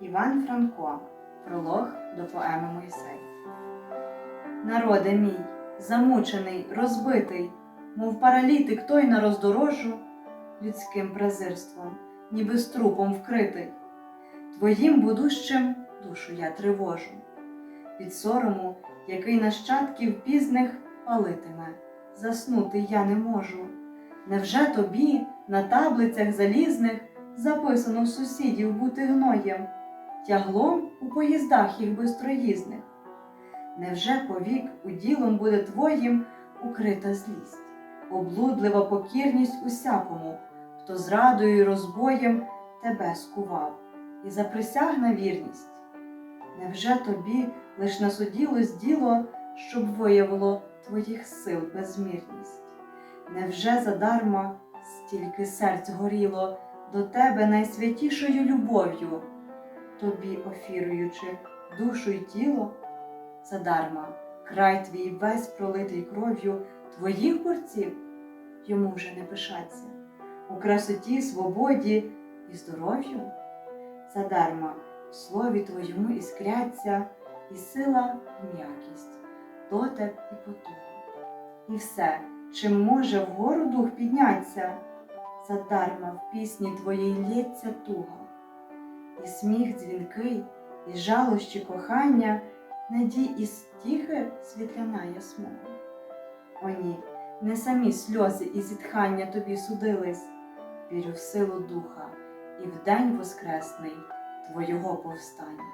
Франко. Пролог до поеми Мойсей. Народе мій, замучений, розбитий, мов паралітик той на роздорожу, людським презирством, ніби з трупом вкритий. Твоїм будущим душу я тривожу, від сорому, який нащадків пізних палитиме, заснути я не можу. Невже тобі на таблицях залізних записано сусідів бути гноєм, тяглом у поїздах їх бистроїзних? Невже повік уділом буде твоїм укрита злість, облудлива покірність усякому, хто зрадою й розбоєм тебе скував і заприсяг на вірність? Невже тобі лиш насуділось діло, щоб виявило твоїх сил безмірність? Невже задарма стільки серць горіло до тебе найсвятішою любов'ю, тобі офіруючи душу й тіло? Задарма край твій весь пролитий кров'ю твоїх борців йому вже не пишаться у красоті, свободі і здоров'ю? Задарма в слові твоєму іскряться і сила, і м'якість, дотеп і потуга. І все, чим може вгору дух підняться, задарма в пісні твоїй лється туга, і сміх дзвінкий, і жалощі кохання, надій і стіхи світляна ясмога. О ні, не самі сльози і зітхання тобі судились, вірю в силу духа і в день воскресний твого повстання.